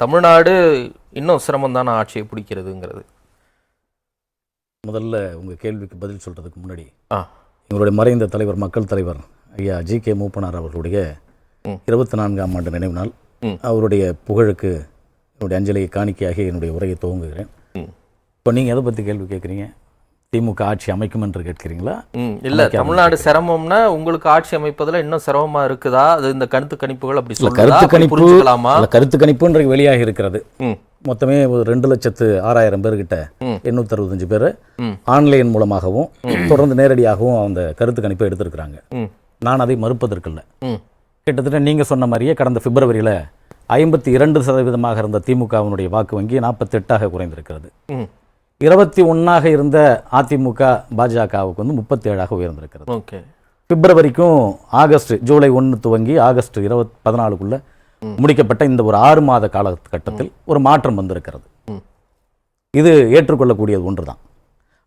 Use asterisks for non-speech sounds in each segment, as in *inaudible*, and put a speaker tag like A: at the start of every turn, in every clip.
A: தமிழ்நாடு இன்னும் சிரமம் தானே ஆட்சியை பிடிக்கிறதுங்கிறது
B: முதல்ல உங்கள் கேள்விக்கு பதில் சொல்கிறதுக்கு முன்னாடி
A: ஆ
B: எங்களுடைய மறைந்த தலைவர் மக்கள் தலைவர் ஐயா ஜி கே மூப்பனார் அவர்களுடைய. இருபத்தி நான்காம் ஆண்டு நினைவு நாள். அவருடைய புகழுக்கு என்னுடைய அஞ்சலியை காணிக்கையாகி என்னுடைய உரையை துவங்குகிறேன். இப்போ நீங்கள் எதை பற்றி கேள்வி கேட்குறீங்க திமுக ஆட்சி அமைக்கும் என்று கேட்கிறீங்களா?
A: இல்ல தமிழ்நாடு சிரமம்னா உங்களுக்கு ஆட்சி அமைப்பதுல இன்னும் சிரமமா இருக்குதா? அது இந்த கருத்து கணிப்புகள் அப்படி சொல்லுதா?
B: கருத்து கணிப்பு இல்லை கருத்து கணிப்புன்ற வெளியாகி இருக்கிறது. மொத்தமே ஒரு ரெண்டு லட்சத்து ஆறாயிரம் பேர்கிட்ட
A: ம்.
B: எண்ணூற்றி அறுபத்தஞ்சு பேர். ஆன்லைன் மூலமாகவும் தொடர்ந்து நேரடியாகவும் அந்த கருத்து கணிப்பை எடுத்திருக்கிறாங்க. நான் அதை மறுப்பதற்கில்லை. கிட்டத்தட்ட நீங்கள் சொன்ன மாதிரியே கடந்த பிப்ரவரியில் ஐம்பத்தி இரண்டு சதவீதமாக இருந்த திமுகவினுடைய வாக்கு வங்கி நாற்பத்தெட்டாக குறைந்திருக்கிறது. இருபத்தி ஒன்றாக இருந்த அதிமுக பாஜகவுக்கு வந்து முப்பத்தேழாக உயர்ந்திருக்கிறது.
A: ஓகே.
B: பிப்ரவரிக்கும் ஆகஸ்ட் ஜூலை ஒன்று துவங்கி ஆகஸ்ட் இருபத் பதினாலுக்குள்ள முடிக்கப்பட்ட இந்த ஒரு ஆறு மாத காலகட்டத்தில் ஒரு மாற்றம் வந்திருக்கிறது. இது ஏற்றுக்கொள்ளக்கூடியது ஒன்று தான்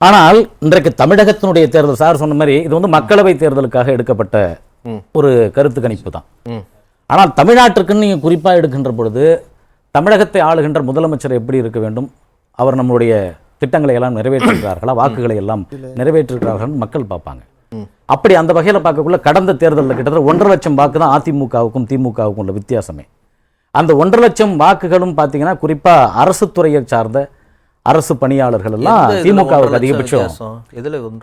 B: ஆனால் இன்றைக்கு தமிழகத்தினுடைய தேர்தல் சார் சொன்ன மாதிரி இது வந்து மக்களவை தேர்தலுக்காக எடுக்கப்பட்ட. ஒரு கருத்து கணிப்பு தான் ஆனால் தமிழ்நாட்டிற்குன்னு நீங்கள் குறிப்பாக எடுக்கின்ற பொழுது தமிழகத்தை ஆளுகின்ற முதலமைச்சர் எப்படி இருக்க வேண்டும்? அவர் நம்மளுடைய திட்டங்களை எல்லாம் நிறைவேற்றிருக்கிறார்களா வாக்குகளை எல்லாம் நிறைவேற்றிருக்கிறார்கள் மக்கள் பார்ப்பாங்க. அப்படி அந்த வகையில் பார்க்கக்குள்ள கடந்த தேர்தலில் கிட்டத்தட்ட ஒன்றரை லட்சம் வாக்கு தான் அதிமுகவுக்கும் திமுகவுக்கும் உள்ள வித்தியாசமே. அந்த ஒன்றரை லட்சம் வாக்குகளும் பார்த்தீங்கன்னா குறிப்பாக அரசு துறையை சார்ந்த அரசு பணியாளர்கள் எல்லாம் திமுகவுக்கு அதிகபட்சம்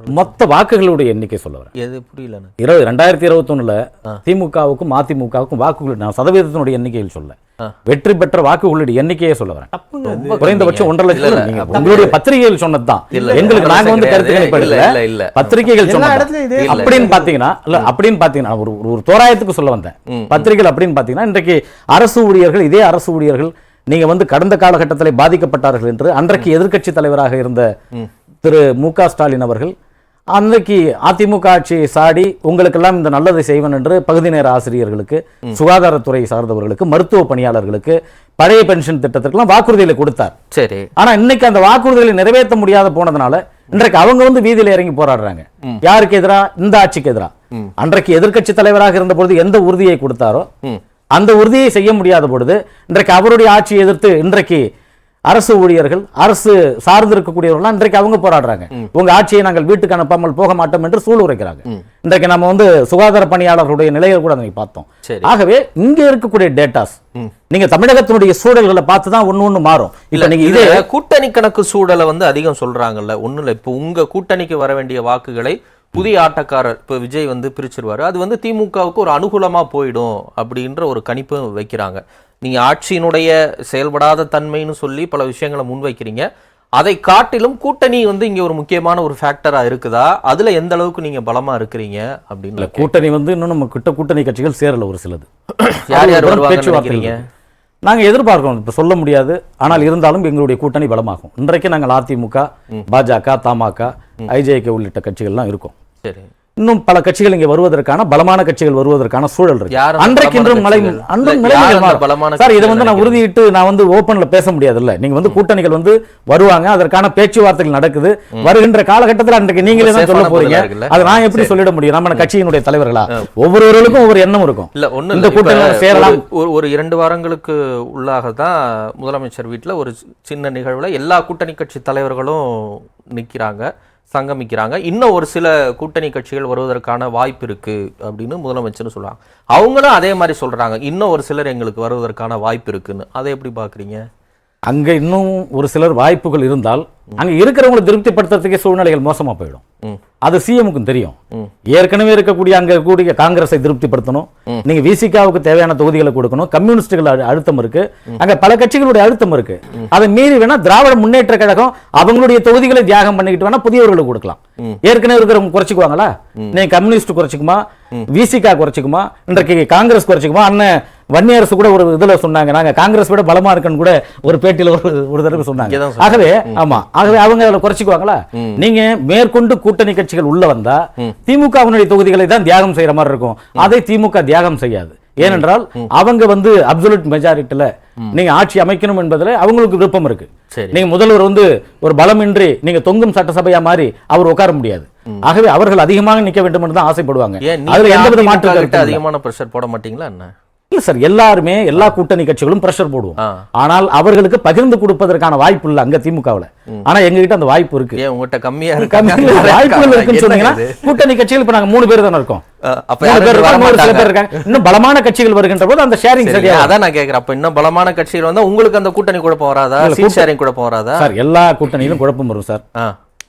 B: மொத்த வாக்குகளுடைய எண்ணிக்கை சொல்ல வரேன்.
A: எது புரியல எனக்கு.
B: இருபது ரெண்டாயிரத்தி இருபத்தொன்னுல திமுகவுக்கும் அதிமுகவுக்கும் வாக்குகள் நான் சதவீதத்தினுடைய எண்ணிக்கையில் சொல்ல. வெற்றி பெற்ற வாக்குகளுடைய எண்ணிக்கையே சொல்ல வரேன். குறைந்தபட்சம் ஒன்றரை லட்சம் உங்களுடைய பத்திரிகைகள் சொன்னதுதான். எங்களுக்கு நாங்க வந்து. கருத்து. பத்திரிகைகள் சொன்னது. அப்படின்னு பாத்தீங்கன்னா இல்ல அப்படின்னு பாத்தீங்கன்னா ஒரு ஒரு- தோராயத்துக்கு சொல்ல வந்தேன். பத்திரிகைகள் அப்படின்னு பாத்தீங்கன்னா இன்றைக்கு அரசு ஊழியர்கள் இதே அரசு ஊழியர்கள் நீங்க வந்து கடந்த காலகட்டத்தில் பாதிக்கப்பட்டார்கள் என்று அன்றைக்கு எதிர்க்கட்சி தலைவராக இருந்த திரு மு க ஸ்டாலின் அவர்கள் அன்றைக்கு அதிமுக ஆட்சியை சாடி உங்களுக்கெல்லாம் இந்த நல்லதை செய்வன் என்று பகுதி நேர ஆசிரியர்களுக்கு சுகாதாரத்துறை சார்ந்தவர்களுக்கு மருத்துவ பணியாளர்களுக்கு பழைய பென்ஷன் திட்டத்திற்கெல்லாம் வாக்குறுதிகளை கொடுத்தார்.
A: சரி.
B: ஆனா இன்னைக்கு அந்த வாக்குறுதிகளை நிறைவேற்ற முடியாத போனதுனால இன்றைக்கு அவங்க வந்து வீதியில இறங்கி போராடுறாங்க. யாருக்கு எதிரா? இந்த ஆட்சிக்கு எதிரா? அன்றைக்கு எதிர்க்கட்சி தலைவராக இருந்த பொழுது எந்த உறுதியை கொடுத்தாரோ அந்த உறுதியை செய்ய முடியாத பொழுது இன்றைக்கு அவருடைய ஆட்சியை எதிர்த்து இன்றைக்கு அரசு ஊழியர்கள் அரசு சார்ந்து இருக்கக்கூடியவர்கள்லாம் இன்றைக்கு அவங்க போராடுறாங்க. உங்க ஆட்சியை நாங்கள் வீட்டுக்கு அனுப்பாமல் போக மாட்டோம் என்று சூழ் உரைக்கிறாங்க இன்றைக்கு நம்ம வந்து சுகாதார பணியாளர்களுடைய நிலையை கூட அன்னைக்கு பார்த்தோம். ஆகவே இங்க இருக்கக்கூடிய டேட்டாஸ் நீங்க தமிழகத்தினுடைய சூழல்களை பார்த்து தான் ஒண்ணு ஒண்ணு மாறும்.
A: இல்ல
B: நீங்க
A: இது கூட்டணி கணக்கு சூழலை வந்து அதிகம் சொல்றாங்கல்ல ஒண்ணும் இல்ல இப்போ உங்க கூட்டணிக்கு வர வேண்டிய வாக்குகளை புதிய ஆட்டக்காரர் இப்போ விஜய் வந்து பிரிச்சிருவாரு. அது வந்து திமுகவுக்கு ஒரு அனுகூலமா போயிடும் அப்படின்ற ஒரு கணிப்பு வைக்கிறாங்க. நீங்க ஆட்சியினுடைய செயல்படாத தன்மைன்னு சொல்லி பல விஷயங்களை முன்வைக்கிறீங்க. அதை காட்டிலும் கூட்டணி வந்து இங்க ஒரு முக்கியமான ஒரு ஃபேக்டரா இருக்குதா? அதுல எந்த அளவுக்கு நீங்க பலமா இருக்கிறீங்க அப்படின்னு
B: கூட்டணி வந்து இன்னும் நம்ம கிட்ட கூட்டணி கட்சிகள் சேரல ஒரு சிலது. *clears throat*
A: யார் யார்
B: அது ஒரு
A: வருவாங்கன்னு
B: பேச்சுவார்த்தை
A: நினைக்கிறீங்க?
B: இருக்கு. நாங்க எதிர்பார்க்கிறோம் இப்ப சொல்ல முடியாது. ஆனால் இருந்தாலும் எங்களுடைய கூட்டணி பலமாகும். இன்றைக்கு நாங்கள் அதிமுக பாஜக தமாக ஐஜேகே உள்ளிட்ட கட்சிகள்லாம் இருக்கும்.
A: சரி.
B: இன்னும் பல கட்சிகள் இங்கே வருவதற்கான பலமான கட்சிகள் வருவதற்கான சூழல் இருக்கு.
A: யார் அந்த
B: அன்றைக்கு இன்றும்
A: பலமான
B: மலை? அன்றும்
A: இல்ல,
B: நிலைமைகள் சார் இதை வந்து நான்? உறுதியிட்டு நான் வந்து ஓப்பன்ல பேச முடியாதுல்ல. நீங்க வந்து கூட்டணிகள் வந்து வருவாங்க அதற்கான பேச்சுவார்த்தைகள் நடக்குது. வருகின்ற காலகட்டத்தில் அன்றைக்கு நீங்களே தான் சொல்ல போறீங்க? அதை நான் எப்படி சொல்லிட முடியும்? நம்ம கட்சியினுடைய தலைவர்களா? ஒவ்வொருவர்களுக்கும் ஒவ்வொரு எண்ணம் இருக்கும்.
A: இல்ல ஒண்ணு
B: இந்த
A: இல்ல. இப்ப
B: சேரலாம்.
A: ஒரு- இரண்டு வாரங்களுக்கு உள்ளாக தான் முதலமைச்சர் வீட்டுல ஒரு சின்ன நிகழ்வுல எல்லா கூட்டணி கட்சி தலைவர்களும் நிக்கிறாங்க. சங்கமிக்கிறாங்க. இன்னும் ஒரு சில கூட்டணி கட்சிகள் வருவதற்கான வாய்ப்பு இருக்கு அப்படின்னு முதலமைச்சர் சொல்றாங்க. அவங்களும் அதே மாதிரி சொல்றாங்க. இன்னும் ஒரு சிலர் எங்களுக்கு வருவதற்கான வாய்ப்பு இருக்குன்னு. அதை எப்படி பாக்குறீங்க
B: அங்க இன்னும் ஒரு சிலர் வாய்ப்புகள் இருந்தால் அங்க இருக்கிறவங்களை திருப்திப்படுத்துறதுக்கே சூழ்நிலைகள் மோசமா போயிடும். அது சிஎமுக்கும் தெரியும். ஏற்கனவே இருக்கக்கூடிய அங்க கூடிய காங்கிரஸை திருப்திப்படுத்தணும். நீங்க விசிகாவுக்கு தேவையான தொகுதிகளை கொடுக்கணும். கம்யூனிஸ்டுகள் அழுத்தம் இருக்கு. அங்க பல கட்சிகளுடைய அழுத்தம் இருக்கு. அதை மீறி வேணா திராவிட முன்னேற்ற கழகம் அவங்களுடைய தொகுதிகளை தியாகம் பண்ணிக்கிட்டு வேணா புதியவர்களுக்கு கொடுக்கலாம். ஏற்கனவே இருக்கிறவங்க குறைச்சிக்குவாங்களா? நீங்க கம்யூனிஸ்ட் குறைச்சிக்குமா? விசிகா குறைச்சிக்குமா? இன்றைக்கு காங்கிரஸ் குறைச்சிக்குமா? அண்ணன் வன்னியரசு கூட ஒரு இதுல சொன்னாங்க. நாங்க காங்கிரஸ் விட பலமா இருக்குன்னு கூட ஒரு பேட்டியில ஒரு ஒரு தடவை சொன்னாங்க. ஆகவே ஆமா. ஆகவே அவங்க அதுல குறைச்சிக்குவாங்களா? நீங்க மேற்கொண்டு கூட்டணி கட்சிகள் உள்ள வந்தா திமுகவினுடைய தொகுதிகளை தான் தியாகம் செய்யற மாதிரி இருக்கும். அதை திமுக தியாகம் செய்யாது. ஏனென்றால் அவங்க வந்து அப்சல்யூட் மெஜாரிட்டில நீங்க ஆட்சி அமைக்கணும் என்பதுல அவங்களுக்கு விருப்பம் இருக்கு. நீங்க முதல்வர் வந்து ஒரு பலமின்றி நீங்க தொங்கும் சட்டசபையா மாறி அவர் உட்கார முடியாது. ஆகவே அவர்கள் அதிகமாக நிக்க வேண்டும் என்று தான் ஆசைப்படுவாங்க. அதுல எந்த வித மாற்று.
A: அதிகமான பிரஷர் போட மாட்டீங்களா என்ன?
B: இல்ல சார் எல்லாருமே எல்லா கூட்டணி கட்சிகளும் பிரஷர் போடுவோம். ஆனால் அவர்களுக்கு பகிர்ந்து கொடுப்பதற்கான வாய்ப்பு இல்ல அங்க திமுகவுல. ஆனா எங்க கிட்ட அந்த வாய்ப்பு இருக்கு.
A: உங்ககிட்ட கம்மியா *laughs*
B: வாய்ப்புகள் இருக்குன்னு சொன்னீங்கன்னா? கூட்டணி கட்சிகள் இப்ப நாங்க மூணு பேர் தானே இருக்கோம். இன்னும் பலமான கட்சிகள் வருகின்ற போது அந்த ஷேரிங் சரியா
A: அதான் நான் கேக்குறேன். அப்ப இன்னும் பலமான கட்சிகள் வந்தா உங்களுக்கு அந்த கூட்டணி குழப்பம் வராதா? ஷேரிங் குழப்பம் வராதா?
B: சார் எல்லா கூட்டணியிலும் குழப்பம் வரும் சார்.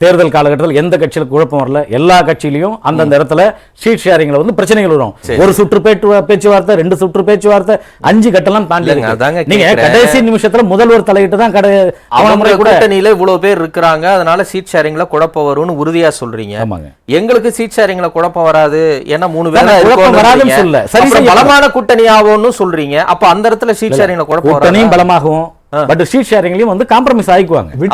B: தேர்தல் காலகட்டத்தில் எந்த கட்சியில குழப்பம் வரல எல்லா கட்சியிலையும் அந்தந்த இடத்துல சீட் ஷேரிங்ல வந்து பிரச்சனைகள் வரும். ஒரு சுற்று பேச்சு பேச்சுவார்த்தை ரெண்டு சுற்று பேச்சுவார்த்தை அஞ்சு கட்டெல்லாம் தாண்டி நீங்க. கடைசி நிமிஷத்துல முதல்வர் தலையிட்டு தான் கடை
A: கூட்டணியில இவ்வளவு பேர் இருக்கிறாங்க அதனால சீட் ஷேரிங்ல குழப்பம் வரும்னு உறுதியா சொல்றீங்க.
B: ஆமாங்க.
A: எங்களுக்கு சீட் ஷேரிங்ல குழப்பம் வராது ஏன்னா மூணு பேர்
B: குழப்பம் வராதுன்னு சொல்லல. சரி
A: பலமான கூட்டணி ஆகும்னு சொல்றீங்க. அப்ப அந்த இடத்துல சீட் ஷேரிங்ல குழப்பம்
B: கூட்டணியும்? பலமாகவும் பட் சீட் ஷேரிங்லயும் வந்து காம்ப்ரமைஸ்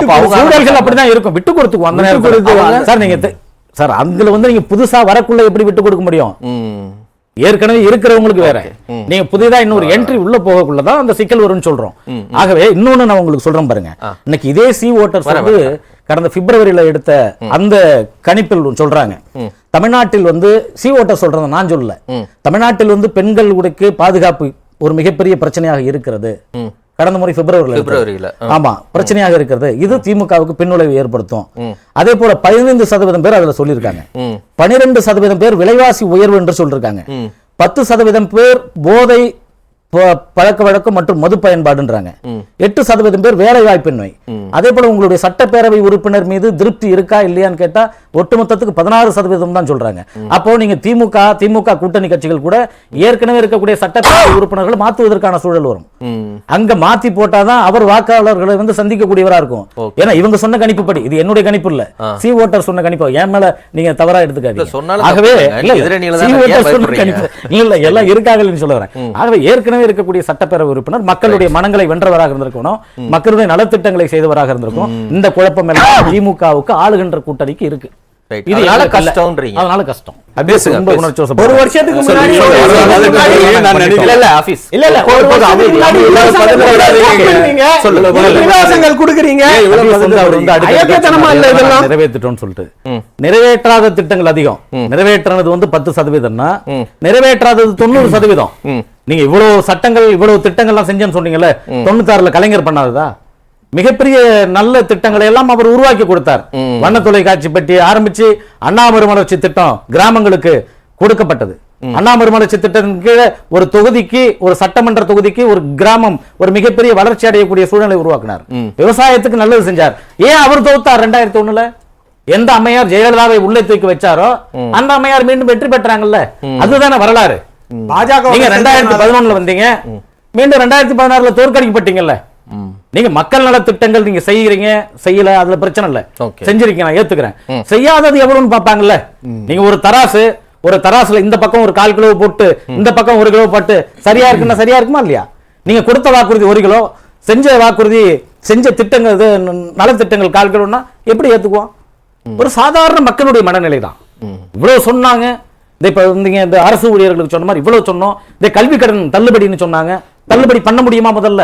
A: கொடுத்து-
B: சூழல்கள் அப்படிதான் இருக்கும். விட்டு கொடுத்துக்குவோம் அந்த
C: விட்டு
B: நேரத்துல
C: கொடுத்து-
B: சார் நீங்க சார் அதுல வந்து நீங்க புதுசா வரக்குள்ள எப்படி விட்டு கொடுக்க முடியும். ஏற்கனவே இருக்கிறவங்களுக்கு வேற. நீங்க புதிதா இன்னொரு என்ட்ரி உள்ள போகக்குள்ள தான் அந்த சிக்கல் வரும்னு சொல்றோம். ஆகவே இன்னொன்னு நான் உங்களுக்கு சொல்றேன் பாருங்க. இன்னைக்கு இதே சி ஓட்டர்ஸ் வந்து கடந்த பிப்ரவரியில எடுத்த அந்த கணிப்பில் சொல்றாங்க. தமிழ்நாட்டில் வந்து சி ஓட்டர் சொல்றத நான் சொல்லல. தமிழ்நாட்டில் வந்து பெண்களுக்கு பாதுகாப்பு ஒரு மிகப்பெரிய பிரச்சனையாக இருக்கிறது. கடந்த முறை பிப்ரவரியில்.
A: பிப்ரவரியில
B: ஆமா பிரச்சனையாக இருக்கிறது. இது திமுகவுக்கு பின்னுளைவு ஏற்படுத்தும். அதே போல பதினைந்து சதவீதம் பேர் அதுல சொல்லியிருக்காங்க. பனிரெண்டு சதவீதம் பேர் விலைவாசி உயர்வு என்று சொல்லிருக்காங்க பத்து சதவீதம் பேர் போதை பழக்க வழக்கம் மற்றும் மது பயன்பாடுன்றாங்க. எட்டு சதவீதம் பேர் வேலை வாய்ப்பின்மை. அதே போல உங்களுடைய சட்டப்பேரவை உறுப்பினர் மீது திருப்தி இருக்கா இல்லையான்னு கேட்டா ஒட்டுமொத்தத்துக்கு பதினாறு சதவீதம் தான் சொல்றாங்க. அப்போ நீங்க திமுக திமுக கூட்டணி கட்சிகள் கூட ஏற்கனவே இருக்கக்கூடிய சட்டப்பேரவை உறுப்பினர்கள் மாற்றுவதற்கான சூழல் வரும். அங்க மாத்தி போட்டாதான் அவர் வாக்காளர்களை வந்து சந்திக்கக்கூடியவரா இருக்கும். ஏன்னா இவங்க சொன்ன கணிப்புப்படி இது என்னுடைய கணிப்பு இல்ல. சி ஓட்டர் சொன்ன கணிப்பு என் மேல நீங்க தவறா எடுத்துக்காதீங்க. ஆகவே சி ஓட்டர் சொன்ன? கணிப்பு. இல்ல இல்ல எல்லாம் இருக்காங்கன்னு சொல்ல வரேன். ஆகவே ஏற்கனவே இருக்கக்கூடிய சட்டப்பேரவை உறுப்பினர் மக்களுடைய மனங்களை வென்றவராக இருந்திருக்கணும். மக்களுடைய நலத்திட்டங்களை செய்தவராக இருந்திருக்கும் இந்த குழப்பம் எல்லாம் திமுகவுக்கு ஆளுகின்ற கூட்டணிக்கு இருக்கு.
A: கஷ்டம்ன்றீங்க.
B: அதனால கஷ்டம்.
C: ஒரு. வருஷத்துக்கு முன்னாடி
A: இல்ல. இல்ல, ஆபீஸ்.
C: இல்ல இல்ல ஒரு வருஷத்துக்கு கொடுக்குறீங்க.
B: நிறைவேற்றிட்டோம்னு சொல்லிட்டு. நிறைவேற்றாத திட்டங்கள் அதிகம். நிறைவேற்றது வந்து பத்து சதவீதம்னா நிறைவேற்றாதது தொண்ணூறு சதவீதம். நீங்க இவ்வளவு சட்டங்கள் இவ்வளவு திட்டங்கள்லாம் செஞ்சேன்னு சொன்னீங்கல்ல தொண்ணூத்தாறுல கலைஞர் பண்ணாததா? மிகப்பெரிய நல்ல திட்டங்களை எல்லாம் அவர் உருவாக்கி கொடுத்தார். வண்ண தொலைக்காட்சி பெட்டி ஆரம்பிச்சு அண்ணாமறுமலர்ச்சி திட்டம் கிராமங்களுக்கு கொடுக்கப்பட்டது. அண்ணாமறுமலர்ச்சி திட்டத்தின் கீழே ஒரு தொகுதிக்கு ஒரு சட்டமன்ற தொகுதிக்கு ஒரு கிராமம் ஒரு மிகப்பெரிய வளர்ச்சி அடையக்கூடிய சூழ்நிலை உருவாக்கினார். விவசாயத்துக்கு நல்லது செஞ்சார். ஏன் அவர் தோத்தார் ரெண்டாயிரத்தி ஒண்ணுல? எந்த அம்மையார் ஜெயலலிதாவை உள்ளே தூக்கி வச்சாரோ அந்த அம்மையார் மீண்டும் வெற்றி பெற்றாங்கல்ல? அதுதானே வரலாறு.
C: பாஜக
B: நீங்க ரெண்டாயிரத்தி பதினொன்னுல வந்தீங்க. மீண்டும் ரெண்டாயிரத்தி பதினாறுல தோற்கடிக்கப்பட்டீங்கல்ல? நீங்க மக்கள் நல திட்டங்கள் நீங்க செய்யறீங்க செய்யல அதுல பிரச்சனை இல்ல. செஞ்சிருக்கீங்க நான் ஏத்துக்கிறேன். செய்யாதது எவ்வளவுன்னு பாப்பாங்கல்ல நீங்க ஒரு தராசு ஒரு தராசுல இந்த பக்கம் ஒரு கால் கிலோ போட்டு இந்த பக்கம் ஒரு கிலோ போட்டு சரியா இருக்குன்னா சரியா இருக்குமா இல்லையா? நீங்க கொடுத்த வாக்குறுதி ஒரு கிலோ செஞ்ச வாக்குறுதி செஞ்ச திட்டங்கள் இது நலத்திட்டங்கள் கால் கிலோன்னா எப்படி ஏத்துக்குவோம்? ஒரு சாதாரண மக்களுடைய மனநிலை தான். இவ்வளவு சொன்னாங்க. இந்த இப்ப நீங்க இந்த அரசு ஊழியர்களுக்கு சொன்ன மாதிரி இவ்வளவு சொன்னோம். இந்த கல்வி கடன் தள்ளுபடின்னு சொன்னாங்க. தள்ளுபடி பண்ண முடியுமா முதல்ல?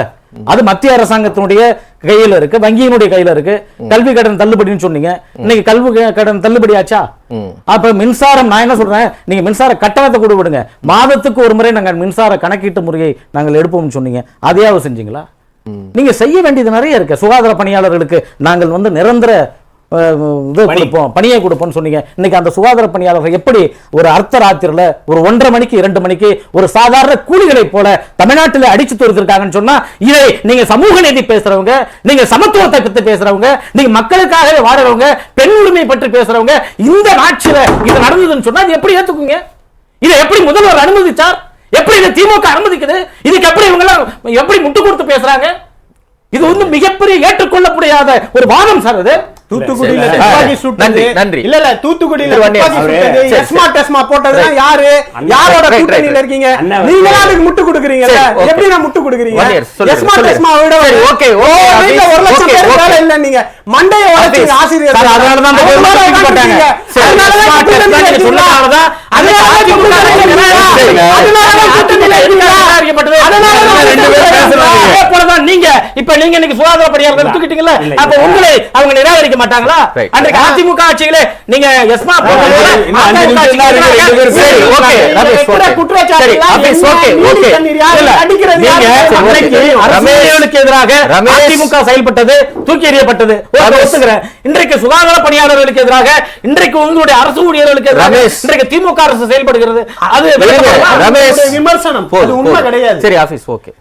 B: அது மத்திய அரசாங்கத்தினுடைய கையில இருக்கு வங்கியினுடைய கையில இருக்கு. கல்வி கடன் தள்ளுபடின்னு சொன்னீங்க. இன்னைக்கு கல்வி கடன் தள்ளுபடி ஆச்சா? அப்ப மின்சாரம் நான் என்ன சொல்றேன்? நீங்க மின்சார கட்டணத்தை கூட விடுங்க. மாதத்துக்கு ஒரு முறை நாங்கள் மின்சார கணக்கீட்டு முறையை நாங்கள் எடுப்போம்னு சொன்னீங்க. அதையாவது செஞ்சீங்களா? நீங்க செய்ய வேண்டியது நிறைய இருக்கு. சுகாதார பணியாளர்களுக்கு நாங்கள் வந்து நிரந்தர இது கொடுப்போம். பணியை கொடுப்போம்னு சொன்னீங்க. இன்னைக்கு அந்த சுகாதார பணியாளர்கள் எப்படி ஒரு அர்த்த ராத்திரில ஒரு ஒன்றரை மணிக்கு இரண்டு மணிக்கு ஒரு சாதாரண கூலிகளை போல தமிழ்நாட்டில் அடிச்சு தோர்த்திருக்காங்கன்னு சொன்னா இதை நீங்க சமூக நீதி பேசுறவங்க நீங்க சமத்துவத்தை பத்தி பேசுறவங்க நீங்க மக்களுக்காக வாழறவங்க பெண் உரிமை பற்றி பேசுறவங்க இந்த ஆட்சியில இது நடந்ததுன்னு சொன்னா இது எப்படி ஏத்துக்குங்க? இதை எப்படி முதல்வர் அனுமதிச்சார்? எப்படி இதை திமுக அனுமதிக்குது? இதுக்கு எப்படி இவங்க எல்லாம் எப்படி முட்டு கொடுத்து பேசுறாங்க? இது வந்து மிகப்பெரிய ஏற்றுக்கொள்ள முடியாத ஒரு வாதம் சார் அது
C: தூத்துக்குடியில துப்பாக்கி சுட்டது
A: நன்றி.
C: இல்ல இல்ல தூத்துக்குடியில துப்பாக்கி சுட்டது எஸ்மா டெஸ்மா
A: Right.
C: யாரு யாரோட கூட்டணியில. இருக்கீங்க நீங்க. அதுக்கு முட்டு கொடுக்குறீங்க. எப்படி நான் முட்டு கொடுக்குறீங்க எஸ்மா. டெஸ்மா விட
A: okay,
C: ஓ, ஒரு லட்சம் பேர். வேலை இல்ல நீங்க மண்டைய
A: Hafiz,
C: ஆசிரியர்
B: சார், அதனால தான் அந்த
C: தான்
B: தூக்கி போட்டாங்க.
C: அதனால தான்
B: தான் நீங்க? சொன்னதால தான்
C: அதனால தான். அதனால தான் தான்
B: ரெண்டு பேரும் பேசுறாங்க. அதே போலதான் நீங்க இப்ப நீங்க இன்னைக்கு சுகாதார பணியாளர்கள் தூக்கிட்டீங்கல்ல
D: இல்ல.
B: அப்ப உங்களை அவங்க நிராகரிக்க மாட்டாங்களா. அன்றைக்கு அதிமுக ஆட்சியிலே நீங்க எஸ்மா எதிராக. அதிமுக செயல்பட்டது தூக்கி எறியப்பட்டது. இன்றைக்கு சுகாதார பணியாளர்களுக்கு எதிராக இன்றைக்கு உங்களுடைய அரசு ஊழியர்களுக்கு எதிராக. இன்றைக்கு திமுக அரசு செயல்படுகிறது. அது
C: விமர்சனம்.
A: போதும்,
C: உண்மை. கிடையாது.
A: சரி ஆபீஸ் ஓகே.